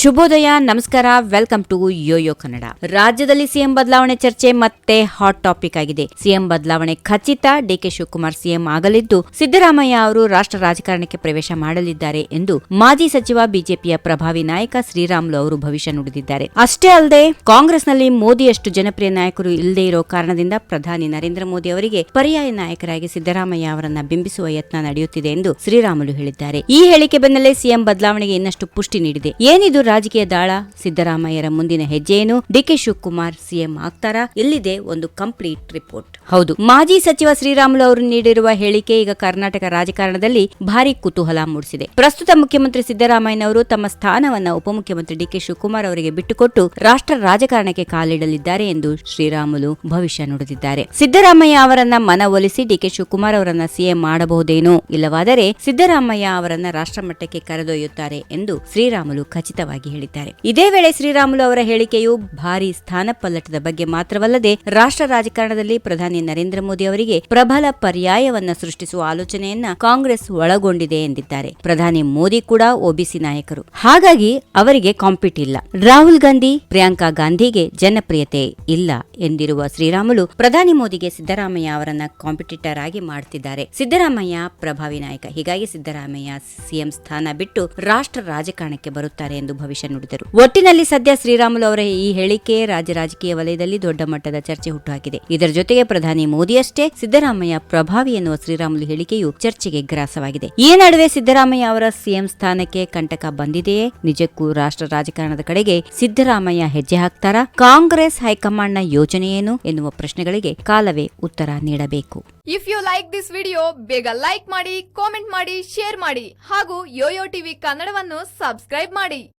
ಶುಭೋದಯ, ನಮಸ್ಕಾರ, welcome to Yoyo Kannada. ರಾಜ್ಯದಲ್ಲಿ ಸಿಎಂ ಬದಲಾವಣೆ ಚರ್ಚೆ ಮತ್ತೆ ಹಾಟ್ ಟಾಪಿಕ್ ಆಗಿದೆ. ಸಿಎಂ ಬದಲಾವಣೆ ಖಚಿತ ಡಿಕೆ ಶಿವಕುಮಾರ್ ಸಿಎಂ ಆಗಲಿದ್ದು ಸಿದ್ದರಾಮಯ್ಯ ಅವರು ರಾಷ್ಟ್ರ ರಾಜಕಾರಣಕ್ಕೆ ಪ್ರವೇಶ ಮಾಡಲಿದ್ದಾರೆ ಎಂದು ಮಾಜಿ ಸಚಿವ ಬಿಜೆಪಿಯ ಪ್ರಭಾವಿ ನಾಯಕ ಶ್ರೀರಾಮುಲು ಅವರು ಭವಿಷ್ಯ ನುಡಿದಿದ್ದಾರೆ. ಅಷ್ಟೇ ಅಲ್ಲದೆ, ಕಾಂಗ್ರೆಸ್ನಲ್ಲಿ ಮೋದಿಯಷ್ಟು ಜನಪ್ರಿಯ ನಾಯಕರು ಇಲ್ಲದೇ ಇರೋ ಕಾರಣದಿಂದ ಪ್ರಧಾನಿ ನರೇಂದ್ರ ಮೋದಿ ಅವರಿಗೆ ಪರ್ಯಾಯ ನಾಯಕರಾಗಿ ಸಿದ್ದರಾಮಯ್ಯ ಅವರನ್ನ ಬಿಂಬಿಸುವ ಯತ್ನ ನಡೆಯುತ್ತಿದೆ ಎಂದು ಶ್ರೀರಾಮುಲು ಹೇಳಿದ್ದಾರೆ. ಈ ಹೇಳಿಕೆ ಬೆನ್ನಲ್ಲೇ ಸಿಎಂ ಬದಲಾವಣೆಗೆ ಇನ್ನಷ್ಟು ಪುಷ್ಟಿ ನೀಡಿದೆ. ಏನಿದು ರಾಜಕೀಯ ದಾಳ, ಸಿದ್ದರಾಮಯ್ಯರ ಮುಂದಿನ ಹೆಜ್ಜೆ ಏನು ಡಿಕೆ ಶಿವಕುಮಾರ್ ಸಿಎಂ ಆಗ್ತಾರಾ? ಇಲ್ಲಿದೆ ಒಂದು ಕಂಪ್ಲೀಟ್ ರಿಪೋರ್ಟ್. ಹೌದು. ಮಾಜಿ ಸಚಿವ ಶ್ರೀರಾಮುಲು ಅವರು ನೀಡಿರುವ ಹೇಳಿಕೆ ಈಗ ಕರ್ನಾಟಕ ರಾಜಕಾರಣದಲ್ಲಿ ಭಾರಿ ಕುತೂಹಲ ಮೂಡಿಸಿದೆ. ಪ್ರಸ್ತುತ ಮುಖ್ಯಮಂತ್ರಿ ಸಿದ್ದರಾಮಯ್ಯನವರು ತಮ್ಮ ಸ್ಥಾನವನ್ನ ಉಪಮುಖ್ಯಮಂತ್ರಿ ಡಿಕೆ ಶಿವಕುಮಾರ್ ಅವರಿಗೆ ಬಿಟ್ಟುಕೊಟ್ಟು ರಾಷ್ಟ್ರ ರಾಜಕಾರಣಕ್ಕೆ ಕಾಲಿಡಲಿದ್ದಾರೆ ಎಂದು ಶ್ರೀರಾಮುಲು ಭವಿಷ್ಯ ನುಡಿದಿದ್ದಾರೆ. ಸಿದ್ದರಾಮಯ್ಯ ಅವರನ್ನ ಮನವೊಲಿಸಿ ಡಿಕೆ ಶಿವಕುಮಾರ್ ಅವರನ್ನ ಸಿಎಂ ಮಾಡಬಹುದೇನೋ ಇಲ್ಲವಾದರೆ ಸಿದ್ದರಾಮಯ್ಯ ಅವರನ್ನ ರಾಷ್ಟ್ರಮಟ್ಟಕ್ಕೆ ಕರೆದೊಯ್ಯುತ್ತಾರೆ ಎಂದು ಶ್ರೀರಾಮುಲು ಖಚಿತವಾಗಿ ಹೇಳಿದ್ದಾರೆ. ಇದೇ ವೇಳೆ ಶ್ರೀರಾಮುಲು ಅವರ ಹೇಳಿಕೆಯು ಭಾರಿ ಸ್ಥಾನಪಲ್ಲಟದ ಬಗ್ಗೆ ಮಾತ್ರವಲ್ಲದೆ ರಾಷ್ಟ್ರ ರಾಜಕಾರಣದಲ್ಲಿ ಪ್ರಧಾನಿ ನರೇಂದ್ರ ಮೋದಿ ಅವರಿಗೆ ಪ್ರಬಲ ಪರ್ಯಾಯವನ್ನ ಸೃಷ್ಟಿಸುವ ಆಲೋಚನೆಯನ್ನ ಕಾಂಗ್ರೆಸ್ ಒಳಗೊಂಡಿದೆ ಎಂದಿದ್ದಾರೆ. ಪ್ರಧಾನಿ ಮೋದಿ ಕೂಡ ಒಬಿಸಿ ನಾಯಕರು. ಹಾಗಾಗಿ ಅವರಿಗೆ ಕಾಂಪಿಟ್ ಇಲ್ಲ. ರಾಹುಲ್ ಗಾಂಧಿ, ಪ್ರಿಯಾಂಕಾ ಗಾಂಧಿಗೆ ಜನಪ್ರಿಯತೆ ಇಲ್ಲ ಎಂದಿರುವ ಶ್ರೀರಾಮುಲು ಪ್ರಧಾನಿ ಮೋದಿಗೆ ಸಿದ್ದರಾಮಯ್ಯ ಅವರನ್ನ ಕಾಂಪಿಟೇಟರ್ ಆಗಿ ಮಾಡ್ತಿದ್ದಾರೆ. ಸಿದ್ದರಾಮಯ್ಯ ಪ್ರಭಾವಿ ನಾಯಕ. ಹೀಗಾಗಿ ಸಿದ್ದರಾಮಯ್ಯ ಸಿಎಂ ಸ್ಥಾನ ಬಿಟ್ಟು ರಾಷ್ಟ್ರ ರಾಜಕಾರಣಕ್ಕೆ ಬರುತ್ತಾರೆ ಎಂದು ಭವಿಷ್ಯ ನುಡಿದರು. ಒಟ್ಟಿನಲ್ಲಿ ಸದ್ಯ ಶ್ರೀರಾಮುಲು ಅವರ ಈ ಹೇಳಿಕೆ ರಾಜ್ಯ ರಾಜಕೀಯ ವಲಯದಲ್ಲಿ ದೊಡ್ಡ ಮಟ್ಟದ ಚರ್ಚೆ ಹುಟ್ಟುಹಾಕಿದೆ. ಇದರ ಜೊತೆಗೆ ಪ್ರಧಾನಿ ಮೋದಿಯಷ್ಟೇ ಸಿದ್ದರಾಮಯ್ಯ ಪ್ರಭಾವಿ ಎನ್ನುವ ಶ್ರೀರಾಮುಲು ಹೇಳಿಕೆಯು ಚರ್ಚೆಗೆ ಗ್ರಾಸವಾಗಿದೆ. ಈ ನಡುವೆ ಸಿದ್ದರಾಮಯ್ಯ ಅವರ ಸಿಎಂ ಸ್ಥಾನಕ್ಕೆ ಕಂಟಕ ಬಂದಿದೆಯೇ? ನಿಜಕ್ಕೂ ರಾಷ್ಟ್ರ ರಾಜಕಾರಣದ ಕಡೆಗೆ ಸಿದ್ದರಾಮಯ್ಯ ಹೆಜ್ಜೆ ಹಾಕ್ತಾರಾ? ಕಾಂಗ್ರೆಸ್ ಹೈಕಮಾಂಡ್ನ ಯೋಜನೆ ಏನು ಎನ್ನುವ ಪ್ರಶ್ನೆಗಳಿಗೆ ಕಾಲವೇ ಉತ್ತರ ನೀಡಬೇಕು. If you like this video ಬೇಗ ಲೈಕ್ ಮಾಡಿ ಕಾಮೆಂಟ್ ಮಾಡಿ ಶೇರ್ ಮಾಡಿ ಹಾಗೂ ಯೋಯೋ ಟಿವಿ ಕನ್ನಡವನ್ನು ಸಬ್ಸ್ಕ್ರೈಬ್ ಮಾಡಿ.